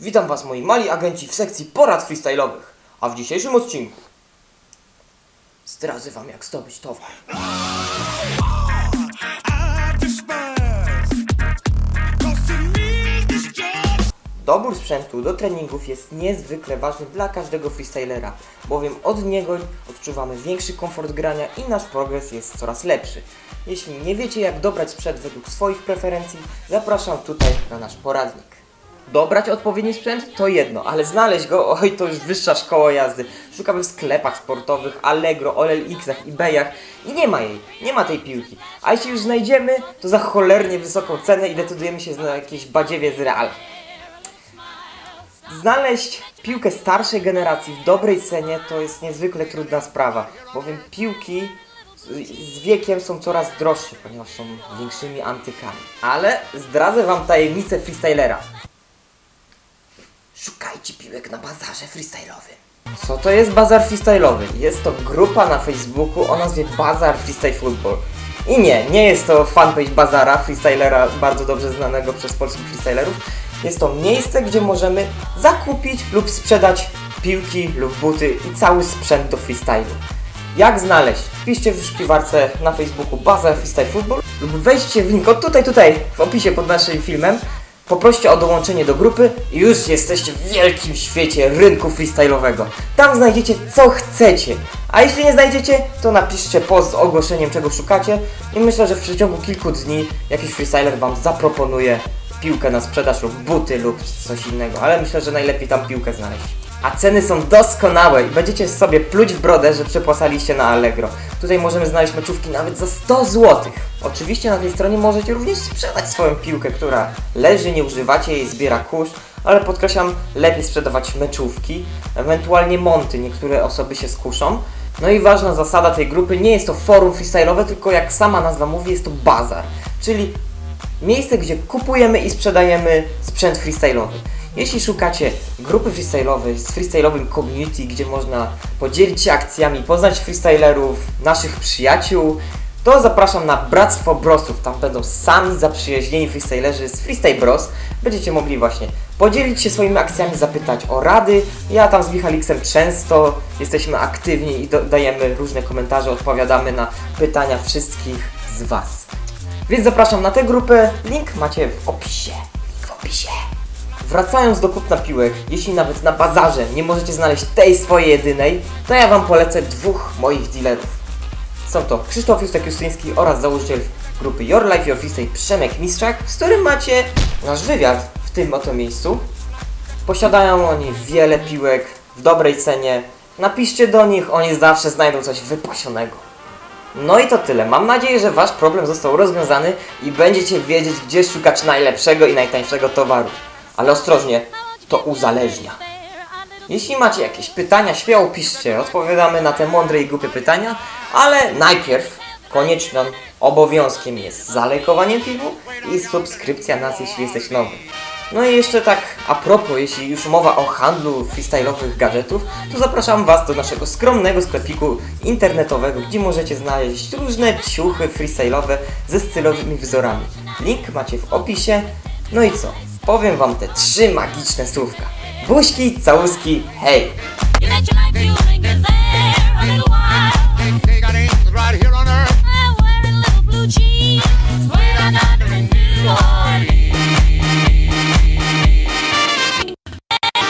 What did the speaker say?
Witam Was moi mali agenci w sekcji porad freestyle'owych. A w dzisiejszym odcinku zdradzę Wam jak zdobyć towar. Dobór sprzętu do treningów jest niezwykle ważny dla każdego freestylera, bowiem od niego odczuwamy większy komfort grania i nasz progres jest coraz lepszy. Jeśli nie wiecie jak dobrać sprzęt według swoich preferencji, zapraszam tutaj na nasz poradnik. Dobrać odpowiedni sprzęt to jedno, ale znaleźć go, oj to już wyższa szkoła jazdy. Szukamy w sklepach sportowych, Allegro, OLX-ach, eBayach i nie ma jej, nie ma tej piłki. A jeśli już znajdziemy, to za cholernie wysoką cenę i decydujemy się na jakieś badziewie z Real. Znaleźć piłkę starszej generacji w dobrej cenie to jest niezwykle trudna sprawa, bowiem piłki z wiekiem są coraz droższe, ponieważ są większymi antykami. Ale zdradzę wam tajemnicę freestylera. Szukajcie piłek na bazarze freestyle'owym. Co to jest bazar freestyle'owy? Jest to grupa na Facebooku o nazwie Bazar Freestyle Football. I nie, nie jest to fanpage Bazara, freestylera bardzo dobrze znanego przez polskich freestylerów. Jest to miejsce, gdzie możemy zakupić lub sprzedać piłki lub buty i cały sprzęt do freestylu. Jak znaleźć? Wpiszcie w wyszukiwarce na Facebooku Bazar Freestyle Football lub wejdźcie w link od tutaj, tutaj w opisie pod naszym filmem. Poproście o dołączenie do grupy i już jesteście w wielkim świecie rynku freestyle'owego. Tam znajdziecie co chcecie. A jeśli nie znajdziecie, to napiszcie post z ogłoszeniem czego szukacie i myślę, że w przeciągu kilku dni jakiś freestyler Wam zaproponuje piłkę na sprzedaż lub buty lub coś innego, ale myślę, że najlepiej tam piłkę znaleźć. A ceny są doskonałe i będziecie sobie pluć w brodę, że przepłacaliście na Allegro. Tutaj możemy znaleźć meczówki nawet za 100 zł. Oczywiście na tej stronie możecie również sprzedać swoją piłkę, która leży, nie używacie jej, zbiera kurz, ale podkreślam, lepiej sprzedawać meczówki, ewentualnie monty, niektóre osoby się skuszą. No i ważna zasada tej grupy, nie jest to forum freestyle'owe, tylko jak sama nazwa mówi, jest to bazar, czyli miejsce, gdzie kupujemy i sprzedajemy sprzęt freestyle'owy. Jeśli szukacie grupy freestyle'owej z freestyle'owym community, gdzie można podzielić się akcjami, poznać freestylerów, naszych przyjaciół, to zapraszam na Bractwo Brosów. Tam będą sami zaprzyjaźnieni freestylerzy z Freestyle Bros. Będziecie mogli właśnie podzielić się swoimi akcjami, zapytać o rady. Ja tam z Michaliksem często jesteśmy aktywni i dajemy różne komentarze, odpowiadamy na pytania wszystkich z Was. Więc zapraszam na tę grupę. Link macie w opisie. W opisie. Wracając do kupna piłek, jeśli nawet na bazarze nie możecie znaleźć tej swojej jedynej, to ja Wam polecę dwóch moich dealerów. Są to Krzysztof Justek-Justyński oraz założyciel grupy Your Life Your Freestyle Przemek Mistrzak, z którym macie nasz wywiad w tym oto miejscu. Posiadają oni wiele piłek w dobrej cenie. Napiszcie do nich, oni zawsze znajdą coś wypasionego. No i to tyle. Mam nadzieję, że Wasz problem został rozwiązany i będziecie wiedzieć, gdzie szukać najlepszego i najtańszego towaru. Ale ostrożnie, to uzależnia. Jeśli macie jakieś pytania, śmiało piszcie. Odpowiadamy na te mądre i głupie pytania, ale najpierw koniecznym obowiązkiem jest zalajkowanie filmu i subskrypcja nas, jeśli jesteś nowy. No i jeszcze tak a propos, jeśli już mowa o handlu freestyle'owych gadżetów, to zapraszam Was do naszego skromnego sklepiku internetowego, gdzie możecie znaleźć różne ciuchy freestyle'owe ze stylowymi wzorami. Link macie w opisie. No i co? Powiem Wam te trzy magiczne słówka. Buźki, całuski, hej!